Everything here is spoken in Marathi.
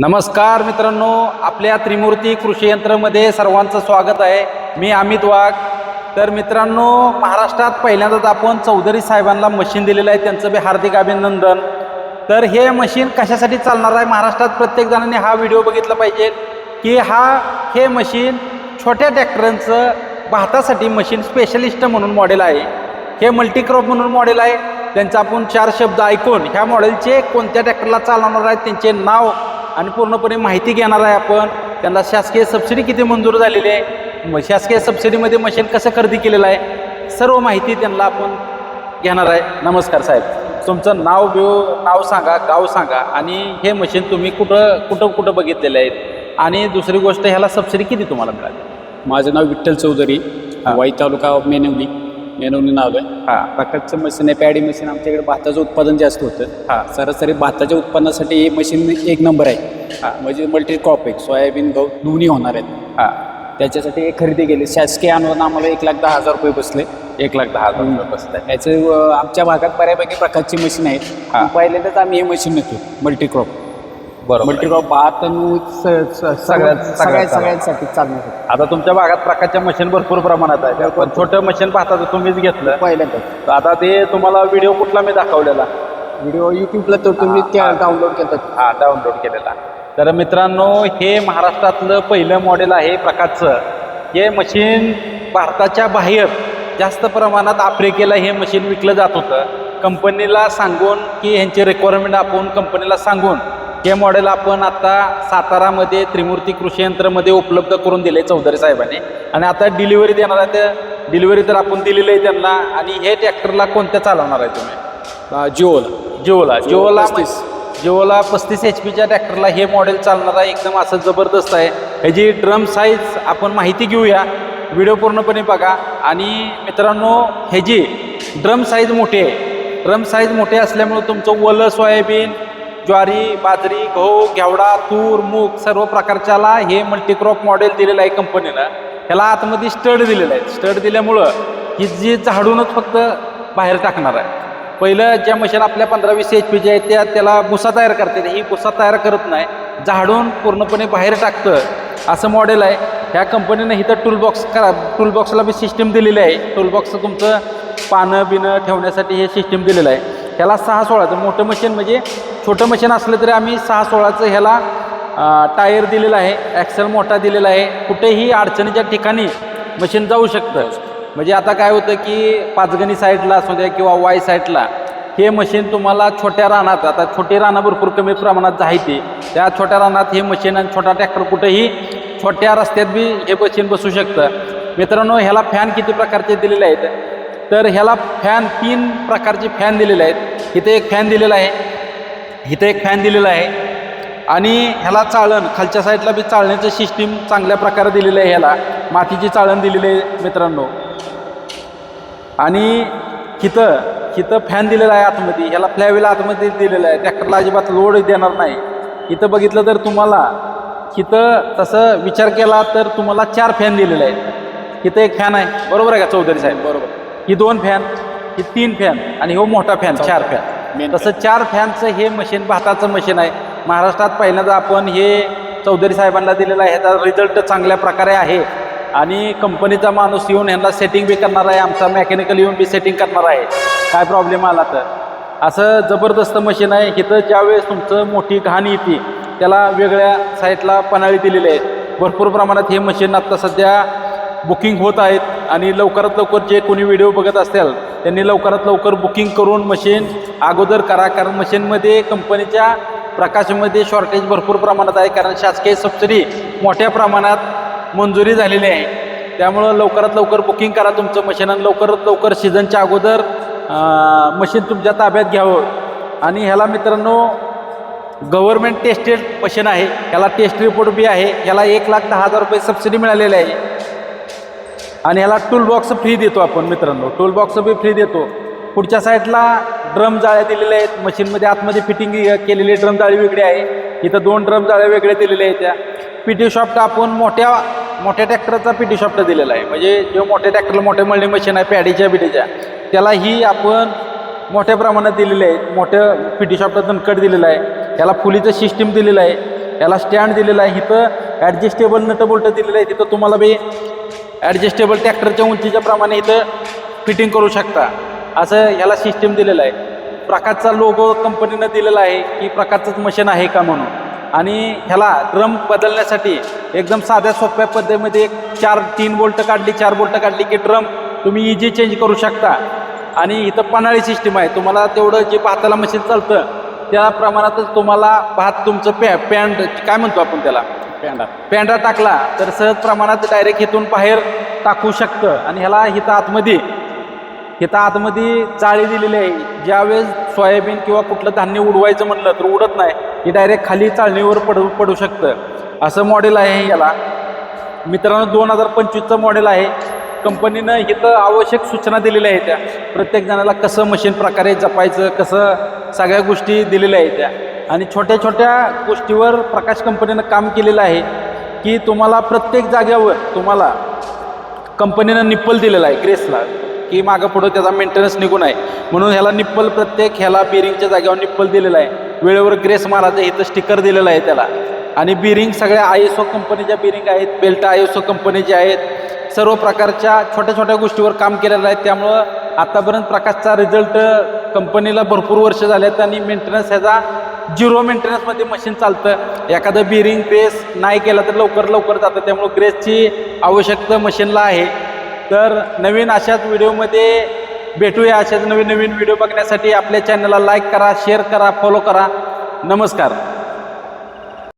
नमस्कार मित्रांनो आपल्या त्रिमूर्ती कृषी यंत्रमध्ये सर्वांचं स्वागत आहे. मी अमित वाघ. तर मित्रांनो महाराष्ट्रात पहिल्यांदाच आपण चौधरी साहेबांना मशीन दिलेलं आहे. त्यांचं बी हार्दिक अभिनंदन. तर हे मशीन कशासाठी चालणार आहे? महाराष्ट्रात प्रत्येक जणांनी हा व्हिडिओ बघितला पाहिजे की हा हे मशीन छोट्या ट्रॅक्टरांचं भातासाठी मशीन स्पेशलिस्ट म्हणून मॉडेल आहे. हे मल्टीक्रॉप म्हणून मॉडेल आहे. त्यांचा आपण चार शब्द ऐकून ह्या मॉडेलचे कोणत्या ट्रॅक्टरला चालवणार आहेत त्यांचे नाव आणि पूर्णपणे माहिती घेणार आहे आपण. त्यांना शासकीय सबसिडी किती मंजूर झालेली आहे? म- शासकीय सबसिडीमध्ये मशीन कसं खरेदी केलेलं आहे? सर्व माहिती त्यांना आपण घेणार आहे. नमस्कार साहेब. तुमचं नाव बिव नाव सांगा गाव सांगा. आणि हे मशीन तुम्ही कुठं कुठं कुठं बघितलेलं आहे? आणि दुसरी गोष्ट ह्याला सबसिडी किती तुम्हाला मिळाली? माझं नाव विठ्ठल चौधरी. वाई तालुका मेनवली. मेनवली नाव आहे. हां. प्रकारचं मशीन आहे पॅडी मशीन आमच्याकडे भाताचं उत्पादन जास्त होतं. हा. सरासरी भाताच्या उत्पन्नासाठी हे मशीन एक नंबर आहे. हा. म्हणजे मल्टी क्रॉप आहे. सोयाबीन गहू दोन्ही होणार आहेत. हां. त्याच्यासाठी हे खरेदी केली. शासकीय अनुदान आम्हाला एक लाख दहा हजार रुपये बसले. एक लाख दहा हजार रुपये बसत आहे याचं आमच्या भागात बऱ्यापैकी प्रकारची मशीन हा. आहेत पहिल्यांदाच आम्ही हे मशीन नेतो. मल्टी क्रॉप बरोबर. मल्टी क्रॉप भात आणि स- स- सगळ्यात- सगळ्यात सगळ्यात सगळ्यात सगळ्यांसाठी चालणार आता तुमच्या भागात प्रकारच्या मशीन भरपूर प्रमाणात आहे पण छोटं मशीन पाहता तुम्हीच घेतलं. पहिल्यांदाच. तर आता ते तुम्हाला व्हिडिओ कुठला मी दाखवलेला? व्हिडिओ युट्यूबला तर तुम्ही त्या. डाउनलोड करतात हा डाउनलोड केलेला. तर मित्रांनो हे महाराष्ट्रातलं पहिलं मॉडेल आहे प्रकारचं. हे मशीन भारताच्या बाहेर जास्त प्रमाणात आफ्रिकेला हे मशीन विकलं जात होतं. कंपनीला सांगून की ह्यांची रिक्वायरमेंट आपण कंपनीला सांगून हे मॉडेल आपण आता सातारामध्ये त्रिमूर्ती कृषी यंत्रमध्ये उपलब्ध करून दिले चौधरी साहेबांनी. आणि आता डिलिव्हरी देणार आहे ते डिलिव्हरी तर आपण दिलेली आहे त्यांना. आणि हे ट्रॅक्टरला कोणत्या चालवणार आहे तुम्ही? जिओला. जिओला. जिओला पस्तीस. जिओला पस्तीस एच पीच्या ट्रॅक्टरला हे मॉडेल चालणार आहे. एकदम असं जबरदस्त आहे. ह्याची ड्रम साईज आपण माहिती घेऊया. व्हिडिओ पूर्णपणे बघा. आणि मित्रांनो ह्याची ड्रम साईज मोठी आहे. ड्रम साईज मोठी असल्यामुळे तुमचं ओलं सोयाबीन ज्वारी बाजरी गहू घेवडा तूर मूग सर्व प्रकारच्याला हे मल्टीक्रॉप मॉडेल दिलेलं आहे कंपनीनं ह्याला आतमध्ये स्टड दिलेलं आहे. स्टड दिल्यामुळं ही जी झाडूनच फक्त बाहेर टाकणार आहे. पहिलं ज्या मशीन आपल्या पंधरा वीस एच पीच्या आहेत त्या त्याला भुसा तयार करते ही भुसा तयार करत नाही. झाडून पूर्णपणे बाहेर टाकतं. असं मॉडेल आहे. ह्या कंपनीनं इथं टूलबॉक्स करा टूलबॉक्सला बी सिस्टीम दिलेली आहे. टूलबॉक्सचं तुमचं पानं बिनं ठेवण्यासाठी हे सिस्टीम दिलेलं आहे. ह्याला सहा सोळाचं मोठं मशीन म्हणजे छोटं मशीन असलं तरी आम्ही सहा सोळाचं ह्याला टायर दिलेला आहे. ॲक्सेल मोठा दिलेला आहे. कुठेही अडचणीच्या ठिकाणी मशीन जाऊ शकतं. म्हणजे आता काय होतं की पाचगणी साईडला असू द्या किंवा वाय साईडला हे मशीन तुम्हाला छोट्या रानात आता छोटी रानं भरपूर कमी प्रमाणात आहे त्या छोट्या रानात हे मशीन आणि छोटा ट्रॅक्टर कुठेही छोट्या रस्त्यात बी हे मशीन बसू शकतं. मित्रांनो ह्याला फॅन किती प्रकारचे दिलेले आहेत? तर ह्याला फॅन तीन प्रकारचे फॅन दिलेले आहेत. इथे एक फॅन दिलेला आहे. इथं एक फॅन दिलेला आहे. आणि ह्याला चाळण खालच्या साईडला बी चाळण्याचं सिस्टीम चांगल्या प्रकारे दिलेलं आहे ह्याला. मातीची चाळण दिलेली आहे मित्रांनो. आणि हिथं हिथं फॅन दिलेला आहे आतमध्ये. ह्याला फ्लॅवेल आतमध्ये दिलेला आहे. ट्रॅक्टरला अजिबात लोड देणार नाही. इथं बघितलं तर तुम्हाला हिथं तसं विचार केला तर तुम्हाला चार फॅन दिलेले आहेत. इथं एक फॅन आहे. बरोबर आहे का चौधरी साहेब? बरोबर. ही दोन फॅन ही तीन फॅन आणि हो मोठा फॅन चार फॅन तसं चार फॅनचं हे मशीन भाताचं मशीन आहे. महाराष्ट्रात पहिल्यांदा आपण हे चौधरी साहेबांना दिलेलं आहे. ह्याचा रिझल्ट चांगल्या प्रकारे आहे. आणि कंपनीचा माणूस येऊन ह्यांना सेटिंग बी करणार आहे. आमचा मेकॅनिकल येऊन बी सेटिंग करणार आहे. काय प्रॉब्लेम आला तर? असं जबरदस्त मशीन आहे. इथं ज्यावेळेस तुमचं मोठी घाण येते त्याला वेगळ्या साईडला पनाळी दिलेली आहे. भरपूर प्रमाणात हे मशीन आत्ता सध्या बुकिंग होत आहेत. आणि लवकरात लवकर जे कोणी व्हिडिओ बघत असतील त्यांनी लवकरात लवकर बुकिंग करून मशीन अगोदर करा. कारण मशीनमध्ये कंपनीच्या प्रकाशामध्ये शॉर्टेज भरपूर प्रमाणात आहे. कारण शासकीय सबसिडी मोठ्या प्रमाणात मंजुरी झालेली आहे. त्यामुळं लवकरात लवकर बुकिंग करा तुमचं मशीन आणि लवकरात लवकर सीझनच्या अगोदर मशीन तुमच्या ताब्यात घ्यावं. आणि ह्याला मित्रांनो गव्हर्मेंट टेस्टेड मशीन आहे. ह्याला टेस्ट रिपोर्ट बी आहे. ह्याला एक लाख दहा हजार रुपये सबसिडी मिळालेली आहे. आणि ह्याला टूलबॉक्स फ्री देतो आपण मित्रांनो. टूलबॉक्स बी फ्री देतो. पुढच्या साईडला ड्रम जाळ्या दिलेल्या आहेत. मशीनमध्ये आतमध्ये फिटिंग केलेली ड्रम जाळी वेगळी आहे. इथं दोन ड्रम जाळ्या वेगळ्या दिलेल्या आहेत त्या. पी टी शॉफ्ट आपण मोठ्या मोठ्या ट्रॅक्टरचा पी टी शॉफ्ट दिलेला आहे. म्हणजे जो मोठ्या ट्रॅक्टरला मोठे मल्टी मशीन आहे पॅडीच्या बिटीच्या त्यालाही आपण मोठ्या प्रमाणात दिलेलं आहेत. मोठं पी टी शॉफ्ट दणकट दिलेलं आहे. त्याला फुलीचं सिस्टीम दिलेलं आहे. याला स्टँड दिलेला आहे. इथं ॲडजस्टेबल नटबोल्ट दिलेलं आहे. तिथं तुम्हाला बी ॲडजस्टेबल ट्रॅक्टरच्या उंचीच्या प्रमाणे इथं फिटिंग करू शकता. असं ह्याला सिस्टीम दिलेलं आहे. प्रकाशचा लोगो कंपनीनं दिलेला आहे की प्रकाशचंच मशीन आहे का म्हणून. आणि ह्याला ड्रम बदलण्यासाठी एकदम साध्या सोप्या पद्धतीमध्ये एक चार तीन बोल्ट काढली चार बोल्ट काढली की ड्रम तुम्ही इजी चेंज करू शकता. आणि इथं पन्हाळी सिस्टीम आहे. तुम्हाला तेवढं जे भाताला मशीन चालतं त्या प्रमाणातच तुम्हाला भात तुमचं पॅ पॅन्ट काय म्हणतो आपण त्याला? पेंडा पेंढा टाकला तर सहज प्रमाणात डायरेक्ट इथून बाहेर टाकू शकतं. आणि ह्याला हिथं आतमध्ये हिथं आतमध्ये चाळी दिलेली आहे. ज्यावेळेस सोयाबीन किंवा कुठलं धान्य उडवायचं म्हणलं तर उडत नाही. हे डायरेक्ट खाली चाळणीवर पडू पडू शकतं. असं मॉडेल आहे याला. मित्रांनो दोन हजार पंचवीसचं मॉडेल आहे. कंपनीनं इथं आवश्यक सूचना दिलेल्या आहेत त्या. प्रत्येक जणाला कसं मशीन प्रकारे जपायचं कसं सगळ्या गोष्टी दिलेल्या आहेत त्या. आणि छोट्या छोट्या गोष्टीवर प्रकाश कंपनीनं काम केलेलं आहे की तुम्हाला प्रत्येक जाग्यावर तुम्हाला कंपनीनं निप्पल दिलेला आहे ग्रेसला की मागं पुढं त्याचा मेंटेनन्स निघून आहे. म्हणून ह्याला निप्पल प्रत्येक ह्याला बिरिंगच्या जागेवर निप्पल दिलेला आहे. वेळेवर ग्रेस मारायचं इथं स्टिकर दिलेलं आहे त्याला. आणि बिरिंग सगळ्या आय एस ओ कंपनीच्या बिरिंग आहेत बेल्ट आय एस ओ कंपनीचे आहेत सर्व प्रकारच्या छोट्या छोट्या गोष्टीवर काम केलेलं आहे. त्यामुळं आतापर्यंत प्रकाशचा रिझल्ट कंपनीला भरपूर वर्ष झाले आहेत आणि मेंटेनन्स ह्याचा झिरो मेंटेनन्समध्ये मशीन चालतं. एखादं बिरिंग प्रेस नाही केलं तर लवकर लवकर जातं. त्यामुळं ग्रेसची आवश्यकता मशीनला आहे. तर नवीन अशाच व्हिडिओमध्ये भेटूया. अशाच नवीन नवीन व्हिडिओ बघण्यासाठी आपल्या चॅनलला लाईक करा शेअर करा फॉलो करा. नमस्कार.